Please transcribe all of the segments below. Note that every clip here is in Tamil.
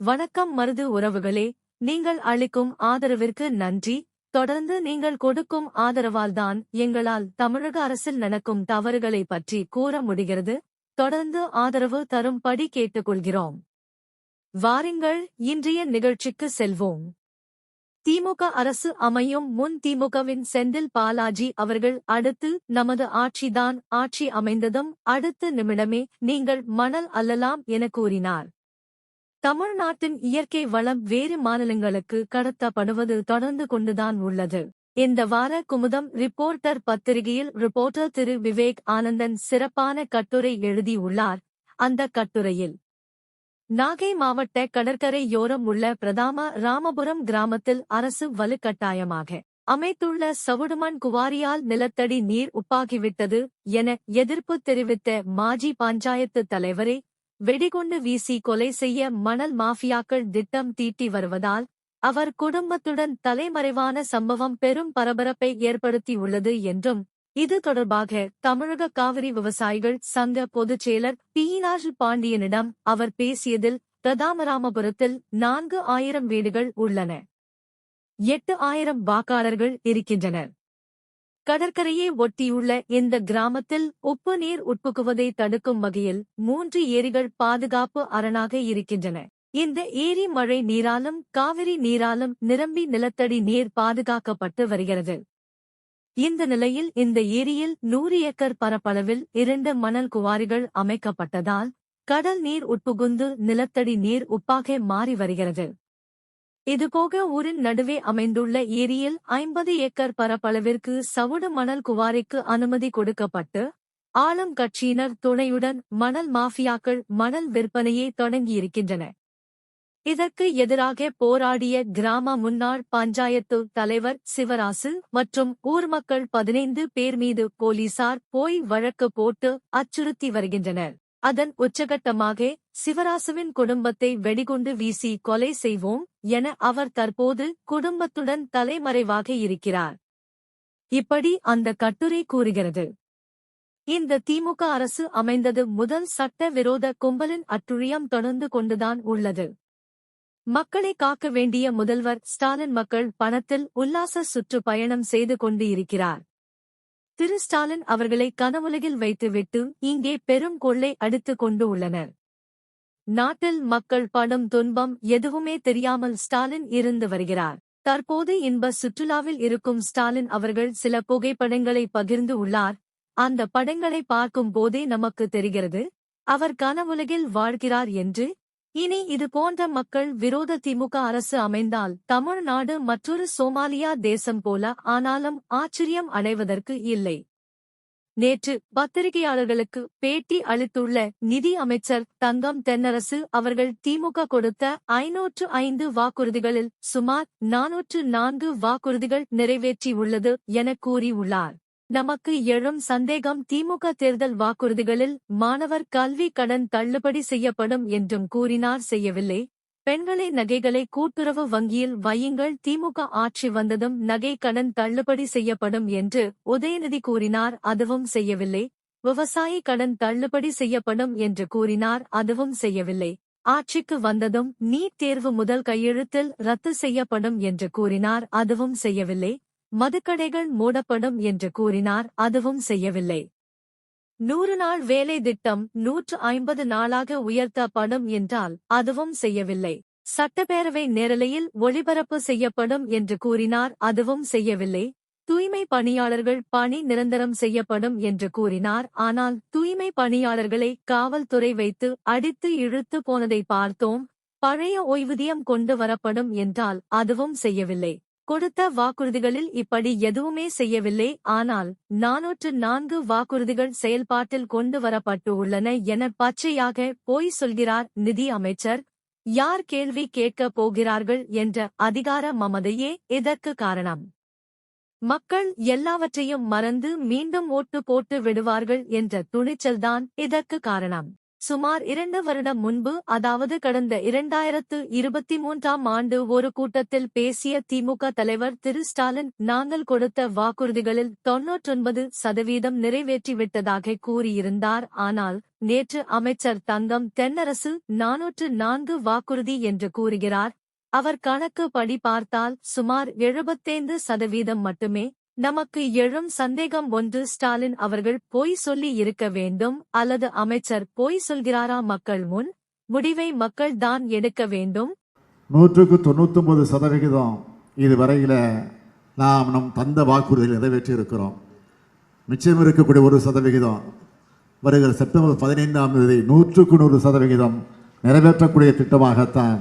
வணக்கம் மருது உறவுகளே நீங்கள் அளிக்கும் ஆதரவிற்கு நன்றி. தொடர்ந்து நீங்கள் கொடுக்கும் ஆதரவால்தான் எங்களால் தமிழக அரசில் நடக்கும் தவறுகளை பற்றி கூற முடிகிறது. தொடர்ந்து ஆதரவு தரும்படி கேட்டுக்கொள்கிறோம். வாருங்கள் இன்றைய நிகழ்ச்சிக்கு செல்வோம். திமுக அரசு அமையும் முன் திமுகவின் செந்தில் பாலாஜி அவர்கள் அடுத்து நமது ஆட்சிதான் ஆட்சி அமைந்ததும் அடுத்த நிமிடமே நீங்கள் மணல் அல்லலாம் என கூறினார். தமிழ்நாட்டின் இயற்கை வளம் வேறு மாநிலங்களுக்கு கடத்தப்படுவது தொடர்ந்து கொண்டுதான் உள்ளது. இந்த வார குமுதம் ரிப்போர்ட்டர் பத்திரிகையில் ரிப்போர்ட்டர் திரு. விவேக் ஆனந்தன் சிறப்பான கட்டுரை எழுதியுள்ளார். அந்த கட்டுரையில் நாகை மாவட்ட கடற்கரையோரம் உள்ள பிரதாம ராமபுரம் கிராமத்தில் அரசு வலுக்கட்டாயமாக அமைத்துள்ள சவுடுமண் குவாரியால் நிலத்தடி நீர் உப்பாகிவிட்டது என எதிர்ப்பு தெரிவித்த மாஜி பஞ்சாயத்து தலைவரே வெடிகுண்டு வீசி கொலை செய்ய மணல் மாஃபியாக்கள் திட்டம் தீட்டி வருவதால் அவர் குடும்பத்துடன் தலைமறைவான சம்பவம் பெரும் பரபரப்பை ஏற்படுத்தியுள்ளது என்றும் இது தொடர்பாக தமிழக காவிரி விவசாயிகள் சங்க பொதுச் செயலர் பீனாஜ் பாண்டியனிடம் அவர் பேசியதில் பிரதாமராமபுரத்தில் நான்கு ஆயிரம் வீடுகள் உள்ளன. எட்டு ஆயிரம் வாக்காளர்கள் இருக்கின்றனர். கடற்கரையை ஒட்டியுள்ள இந்த கிராமத்தில் உப்பு நீர் உட்புகுவதை தடுக்கும் வகையில் மூன்று ஏரிகள் பாதுகாப்பு அரணாக இருக்கின்றன. இந்த ஏரி மழை நீராலும் காவிரி நீராலும் நிரம்பி நிலத்தடி நீர் பாதுகாக்கப்பட்டு வருகிறது. இந்த நிலையில் இந்த ஏரியில் நூறு ஏக்கர் பரப்பளவில் இரண்டு மணல் குவாரிகள் அமைக்கப்பட்டதால் கடல் நீர் உட்புகுந்து நிலத்தடி நீர் உப்பாக மாறி வருகிறது. இதுபோக ஊரின் நடுவே அமைந்துள்ள ஏரியில் ஐம்பது ஏக்கர் பரப்பளவிற்கு சவுடு மணல் குவாரிக்கு அனுமதி கொடுக்கப்பட்டு ஆளும் கட்சியினர் துணையுடன் மணல் மாஃபியாக்கள் மணல் விற்பனையை தொடங்கியிருக்கின்றன. இதற்கு எதிராக போராடிய கிராம முன்னாள் பஞ்சாயத்து தலைவர் சிவராசு மற்றும் ஊர் மக்கள் பதினைந்து பேர் மீது போலீசார் போய் வழக்கு போட்டு அச்சுறுத்தி வருகின்றனர். அதன் உச்சகட்டமாக சிவராசுவின் குடும்பத்தை வெடிகுண்டு வீசி கொலை செய்வோம் என அவர் தற்போது குடும்பத்துடன் தலைமறைவாக இருக்கிறார். இப்படி அந்த கட்டுரை கூறுகிறது. இந்த திமுக அரசு அமைந்தது முதல் சட்ட விரோத கும்பலின் அட்டுழியம் தொடர்ந்து கொண்டுதான் உள்ளது. மக்களை காக்க வேண்டிய முதல்வர் ஸ்டாலின் மக்கள் பணத்தில் உல்லாச சுற்றுப்பயணம் செய்து கொண்டு இருக்கிறார். திரு ஸ்டாலின் அவர்களை கனவுலகில் வைத்துவிட்டு இங்கே பெரும் கொள்ளை அடித்துக் கொண்டு உள்ளனர். நாட்டில் மக்கள் படும் துன்பம் எதுவுமே தெரியாமல் ஸ்டாலின் இருந்து வருகிறார். தற்போது இன்ப சுற்றுலாவில் இருக்கும் ஸ்டாலின் அவர்கள் சில புகைப்படங்களை பகிர்ந்து உள்ளார். அந்த படங்களை பார்க்கும் போதே நமக்கு தெரிகிறது அவர் கனவுலகில் வாழ்கிறார் என்று இனி இது போன்ற மக்கள் விரோத திமுக அரசு அமைந்தால் தமிழ்நாடு மற்றொரு சோமாலியா தேசம் போல ஆனாலும் ஆச்சரியம் அடைவதற்கு இல்லை. நேற்று பத்திரிகையாளர்களுக்கு பேட்டி அளித்துள்ள நிதி அமைச்சர் தங்கம் தென்னரசு அவர்கள் திமுக கொடுத்த ஐநூற்று ஐந்து வாக்குறுதிகளில் சுமார் நானூற்று நான்கு வாக்குறுதிகள் நிறைவேற்றியுள்ளது என கூறியுள்ளார். நமக்கு எழும் சந்தேகம் திமுக தேர்தல் வாக்குறுதிகளில் மாணவர் கல்வி கடன் தள்ளுபடி செய்யப்படும் என்றும் கூறினார் செய்யவில்லை. பெண்களை நகைகளை கூட்டுறவு வங்கியில் வையுங்கள். திமுக ஆட்சி வந்ததும் நகை கடன் தள்ளுபடி செய்யப்படும் என்று உதயநிதி கூறினார். அதுவும் செய்யவில்லை. விவசாயி கடன் தள்ளுபடி செய்யப்படும் என்று கூறினார். அதுவும் செய்யவில்லை. ஆட்சிக்கு வந்ததும் நீட் தேர்வு முதல் கையெழுத்தில் ரத்து செய்யப்படும் என்று கூறினார். அதுவும் செய்யவில்லை. மதுக்கடைகள் மூடப்படும் என்று கூறினார் அதுவும் செய்யவில்லை. நூறு நாள் வேலை திட்டம் நூற்று ஐம்பது நாளாக உயர்த்தப்படும் என்றால் அதுவும் செய்யவில்லை. சட்டப்பேரவை நேரலையில் ஒளிபரப்பு செய்யப்படும் என்று கூறினார் அதுவும் செய்யவில்லை. தூய்மை பணியாளர்கள் பணி நிரந்தரம் செய்யப்படும் என்று கூறினார் ஆனால் தூய்மை பணியாளர்களை காவல்துறை வைத்து அடித்து இழுத்து போனதை பார்த்தோம். பழைய ஓய்வூதியம் கொண்டு வரப்படும் என்றால் அதுவும் செய்யவில்லை. கொடுத்த வாக்குறுதிகளில் இப்படி எதுவுமே செய்யவில்லை. ஆனால் நானூற்று நான்கு வாக்குறுதிகள் செயல்பாட்டில் கொண்டு வரப்பட்டு உள்ளன என பச்சையாக போய் சொல்கிறார் நிதி அமைச்சர். யார் கேள்வி கேட்கப் போகிறார்கள் என்ற அதிகார மமதையே இதற்கு காரணம். மக்கள் எல்லாவற்றையும் மறந்து மீண்டும் ஓட்டு போட்டு விடுவார்கள் என்ற துணிச்சல்தான் இதற்கு காரணம். சுமார் இரண்டு வருடம் முன்பு அதாவது கடந்த இரண்டாயிரத்து இருபத்தி மூன்றாம் ஆண்டு ஒரு கூட்டத்தில் பேசிய திமுக தலைவர் திரு. ஸ்டாலின் நாங்கள் கொடுத்த வாக்குறுதிகளில் தொன்னூற்றொன்பது சதவீதம் நிறைவேற்றிவிட்டதாக கூறியிருந்தார். ஆனால் நேற்று அமைச்சர் தங்கம் தென்னரசு நானூற்று நான்கு வாக்குறுதி என்று கூறுகிறார். அவர் கணக்கு படி பார்த்தால் சுமார் எழுபத்தைந்து சதவீதம் மட்டுமே நமக்கு எழும் சந்தேகம் ஒன்று ஸ்டாலின் அவர்கள் பொய் சொல்லி இருக்க வேண்டும் அல்லது அமைச்சர் பொய் சொல்கிறாரா மக்கள் முன்? முடிவை மக்கள் தான் எடுக்க வேண்டும். நூற்றுக்கு தொண்ணூத்தொன்பது சதவிகிதம் இதுவரையில் நாம் நம் தந்த வாக்குறுதியில் நிறைவேற்றி இருக்கிறோம் மிச்சம் இருக்கக்கூடிய ஒரு சதவிகிதம். வருகிற செப்டம்பர் பதினைந்தாம் தேதி நூற்றுக்கு நூறு சதவிகிதம் நிறைவேற்றக்கூடிய திட்டமாகத்தான்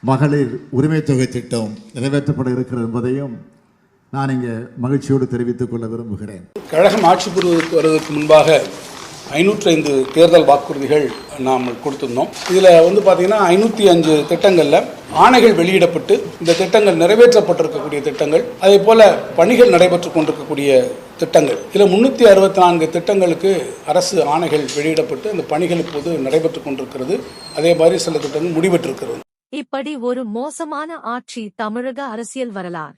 மகளிர் உரிமைத் தொகை திட்டம் நிறைவேற்றப்பட இருக்கிறது என்பதையும் நான் இங்கே மகிழ்ச்சியோடு தெரிவித்துக் கொள்ள விரும்புகிறேன். கழகம் ஆட்சி புரிவதற்கு வருவதற்கு முன்பாக ஐநூற்றி ஐந்து தேர்தல் வாக்குறுதிகள் நாம் கொடுத்திருந்தோம். இதில் வந்து பார்த்தீங்கன்னா ஐநூற்றி அஞ்சு திட்டங்களில் ஆணைகள் வெளியிடப்பட்டு இந்த திட்டங்கள் நிறைவேற்றப்பட்டிருக்கக்கூடிய திட்டங்கள் அதே போல் பணிகள் நடைபெற்று கொண்டிருக்கக்கூடிய திட்டங்கள். இதில் முந்நூற்றி அறுபத்தி நான்கு திட்டங்களுக்கு அரசு ஆணைகள் வெளியிடப்பட்டு அந்த பணிகள் இப்போது நடைபெற்று கொண்டிருக்கிறது. அதே மாதிரி சில திட்டங்கள் முடிவெற்றிருக்கிறது இப்படி ஒரு மோசமான ஆட்சி தமிழக அரசியல் வரலாறு.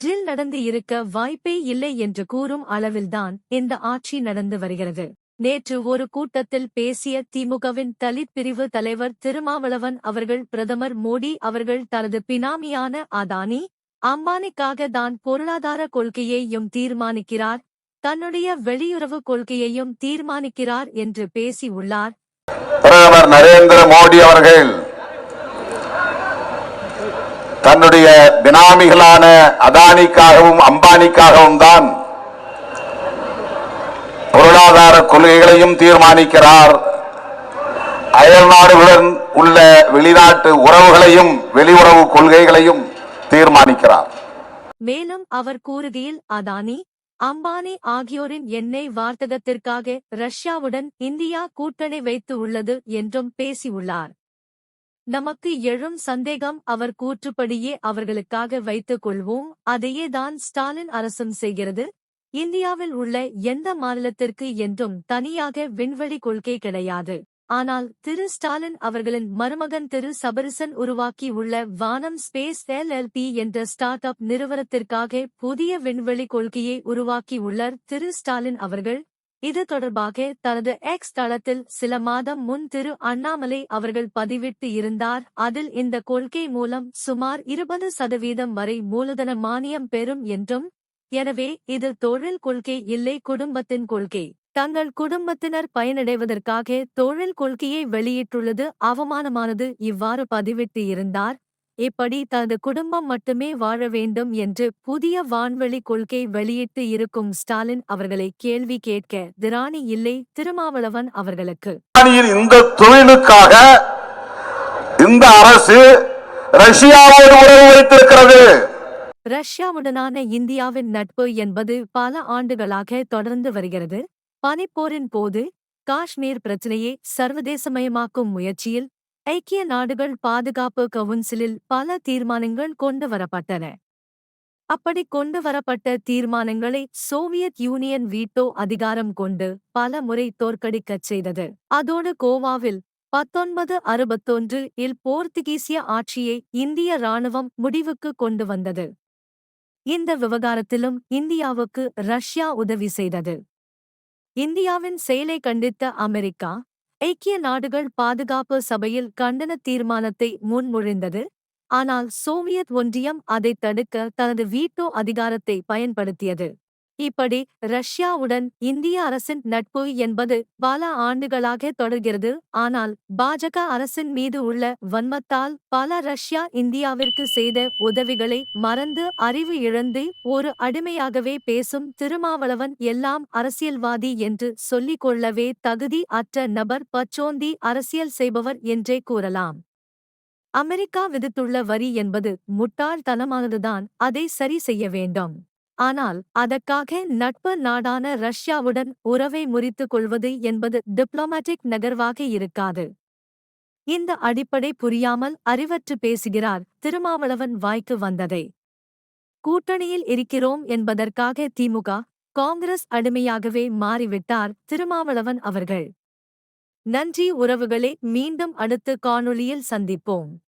ஜில் நடந்து இருக்க வாய்ப்பே இல்லை என்று கூறும் அளவில்தான் இந்த ஆட்சி நடந்து வருகிறது. நேற்று ஒரு கூட்டத்தில் பேசிய திமுகவின் தலித் பிரிவு தலைவர் திருமாவளவன் அவர்கள் பிரதமர் மோடி அவர்கள் தனது பினாமியான அதானி அம்பானிக்காக தான் பொருளாதார கொள்கையையும் தீர்மானிக்கிறார் தன்னுடைய வெளியுறவு கொள்கையையும் தீர்மானிக்கிறார் என்று பேசியுள்ளார் பிரதமர் நரேந்திர மோடி அவர்கள் தன்னுடைய பினாமிகளான அதானிக்காகவும் அம்பானிக்காகவும் தான் பொருளாதார கொள்கைகளையும் தீர்மானிக்கிறார். அயல் நாடுகளுடன் உள்ள வெளிநாட்டு உறவுகளையும் வெளியுறவு கொள்கைகளையும் தீர்மானிக்கிறார். மேலும் அவர் கூறுகையில் அதானி அம்பானி ஆகியோரின் எண்ணெய் வார்த்தகத்திற்காக ரஷ்யாவுடன் இந்தியா கூட்டணி வைத்து உள்ளது என்றும் பேசியுள்ளார். நமக்கு எழும் சந்தேகம் அவர் கூற்றுப்படியே அவர்களுக்காக வைத்துக் கொள்வோம். அதையே தான் ஸ்டாலின் அரசும் செய்கிறது. இந்தியாவில் உள்ள எந்த மாநிலத்திற்கு என்றும் தனியாக விண்வெளி கொள்கை கிடையாது. ஆனால் திரு ஸ்டாலின் அவர்களின் மருமகன் திரு சபரிசன் உருவாக்கி உள்ள வானம் ஸ்பேஸ் எல்எல்பி என்ற ஸ்டார்ட் அப் நிறுவனத்திற்காக புதிய விண்வெளி கொள்கையை உருவாக்கியுள்ளார் திரு ஸ்டாலின் அவர்கள். இது தொடர்பாக தனது எக்ஸ் தளத்தில் சில மாதம் முன் திரு அண்ணாமலை அவர்கள் பதிவிட்டு இருந்தார். அதில் இந்த கொள்கை மூலம் சுமார் இருபது சதவீதம் வரை மூலதன மானியம் பெறும் என்றும் எனவே இது தொழில் கொள்கை இல்லை குடும்பத்தின் கொள்கை. தங்கள் குடும்பத்தினர் பயனடைவதற்காக தொழில் கொள்கையை வெளியிட்டுள்ளது. அவமானமானது இவ்வாறு பதிவிட்டு இருந்தார். இப்படி தனது குடும்பம் மட்டுமே வாழ வேண்டும் என்று புதிய வான்வெளி கொள்கை வெளியிட்டு இருக்கும் ஸ்டாலின் அவர்களை கேள்வி கேட்க திராணி இல்லை திருமாவளவன் அவர்களுக்கு. இந்த தொழிலுக்காக இந்த அரசு ரஷ்யாவோடு உறவு வைத்திருக்கிறது. ரஷ்யாவுடனான இந்தியாவின் நட்பு என்பது பல ஆண்டுகளாக தொடர்ந்து வருகிறது. பனிப்போரின் போது காஷ்மீர் பிரச்சினையை சர்வதேசமயமாக்கும் முயற்சியில் ஐக்கிய நாடுகள் பாதுகாப்பு கவுன்சிலில் பல தீர்மானங்கள் கொண்டு வரப்பட்டன. அப்படி கொண்டு வரப்பட்ட தீர்மானங்களை சோவியத் யூனியன் வீட்டோ அதிகாரம் கொண்டு பல முறை தோற்கடிக்கச் செய்தது. அதோடு கோவாவில் பத்தொன்பது அறுபத்தொன்று இல் போர்த்துகீசிய ஆட்சியை இந்திய ராணுவம் முடிவுக்கு கொண்டு வந்தது. இந்த விவகாரத்திலும் இந்தியாவுக்கு ரஷ்யா உதவி செய்தது. இந்தியாவின் செயலை கண்டித்த அமெரிக்கா ஐக்கிய நாடுகள் பாதுகாப்பு சபையில் கண்டன தீர்மானத்தை முன்மொழிந்தது. ஆனால் சோவியத் ஒன்றியம் அதைத் தடுக்க தனது வீட்டோ அதிகாரத்தை பயன்படுத்தியது. இப்படி ரஷ்யாவுடன் இந்திய அரசின் நட்பு என்பது பல ஆண்டுகளாக தொடர்கிறது. ஆனால் பாஜக அரசின் மீது உள்ள வன்மத்தால் பல ரஷ்யா இந்தியாவிற்கு செய்த உதவிகளை மறந்து அறிவு இழந்து ஒரு அடிமையாகவே பேசும் திருமாவளவன் எல்லாம் அரசியல்வாதி என்று சொல்லிக் கொள்ளவே தகுதி அற்ற நபர் பச்சோந்தி அரசியல் செய்பவர் என்றே கூறலாம். அமெரிக்கா விதித்துள்ள வரி என்பது முட்டாள்தனமானதுதான். அதை சரி செய்ய வேண்டும். ஆனால் அதற்காக நட்பு நாடான ரஷ்யாவுடன் உறவை முறித்துக் கொள்வது என்பது டிப்ளோமேட்டிக் நகர்வாக இருக்காது. இந்த அடிப்படை புரியாமல் அறிவற்று பேசுகிறார் திருமாவளவன் வாய்க்கு வந்ததை. கூட்டணியில் இருக்கிறோம் என்பதற்காக திமுக காங்கிரஸ் அடிமையாகவே மாறிவிட்டார் திருமாவளவன் அவர்கள். நன்றி உறவுகளே மீண்டும் அடுத்த காணொளியில் சந்திப்போம்.